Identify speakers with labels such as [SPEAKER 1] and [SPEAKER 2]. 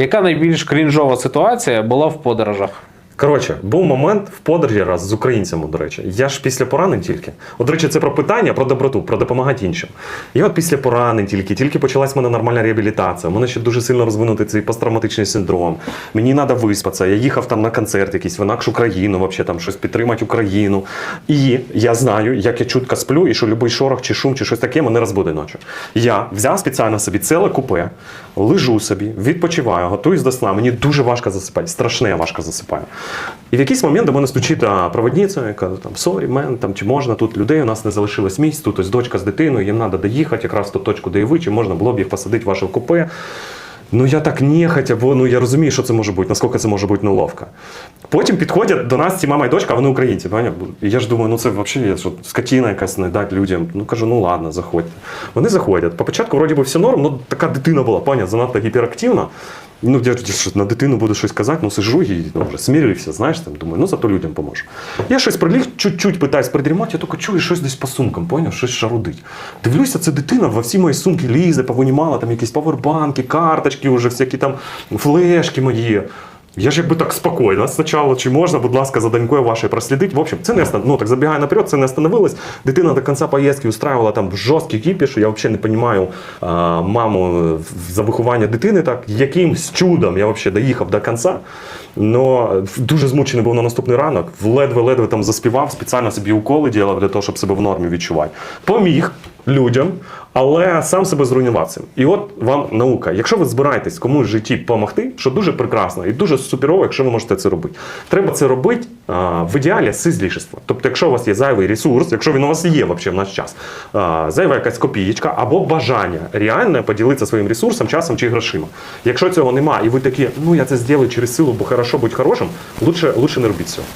[SPEAKER 1] Яка найбільш крінжова ситуація була в подорожах?
[SPEAKER 2] Коротше, був момент в подорожі раз з українцями, до речі. Я ж після поранень тільки. От, до речі, це про питання, про доброту, про допомагати іншим. І от після поранень тільки, тільки почалась в мене нормальна реабілітація. У мене ще дуже сильно розвинутий цей посттравматичний синдром. Мені треба виспатися. Я їхав там на концерт якийсь в інакшу країну, вообще там щось підтримати Україну. І я знаю, як я чутко сплю, і що будь-який шорох чи шум, чи щось таке мене розбуде ночі. Я взяв спеціально собі ціле купе, лежу собі, відпочиваю, готуюсь до сна. Мені дуже важко засипати, страшне важко засипаю. І в якийсь момент до мене стучить проводниця, яка там сорі, мен, там чи можна тут людей, у нас не залишилось місць, тут ось дочка з дитиною, їм треба доїхати якраз ту точку, де і ви, чи можна було б їх посадити в ваше купе. Ну я так нехотя, бо ну я розумію, що це може бути, наскільки це може бути неловко. Потім підходять до нас ці мама і дочка, а вони українці. Поняв? І я ж думаю, ну це взагалі що, скотіна якась не дати людям. Ну кажу, ну ладно, заходьте. Вони заходять. По початку вроді би все норм, ну така дитина була, поняв, занадто гіперактивна. Ну, я ж на дитину буду щось казати, ну сижу і ну, вже смірився, знаєш, там думаю, ну зато людям поможу. Я щось приліг, чуть-чуть питаюсь придрімати, я тільки чую щось десь по сумкам, поняв, щось шарудить. Дивлюся, це дитина во всі мої сумки лізе, повинімала там якісь павербанки, карточки, вже всякі там флешки мої. Я ж якби так спокійно. Спочатку, чи можна, будь ласка, за донькою вашою прослідити. В общем, це не ну, так забігаю наперед, це не остановилось. Дитина до кінця поїздки устраивала там жорсткий кіпіш. Я взагалі не розумію а, маму за виховання дитини. Так, якимсь чудом я взагалі доїхав до кінця. Но дуже змучений був на наступний ранок. Ледве-ледве там заспівав, спеціально собі уколи діяв для того, щоб себе в нормі відчувати. Поміг людям, але сам себе зруйнував цим. І от вам наука. Якщо ви збираєтесь комусь в житті допомогти, що дуже прекрасно і дуже суперово, якщо ви можете це робити. Треба це робити а, в ідеалі з злішества. Тобто, якщо у вас є зайвий ресурс, якщо він у вас є взагалі в наш час, а, зайва якась копієчка або бажання реальне поділитися своїм ресурсом, часом чи грошима. Якщо цього немає, і ви такі, ну я це зроблю через силу, бо хорошо бути хорошим, лучше, лучше не робіть цього.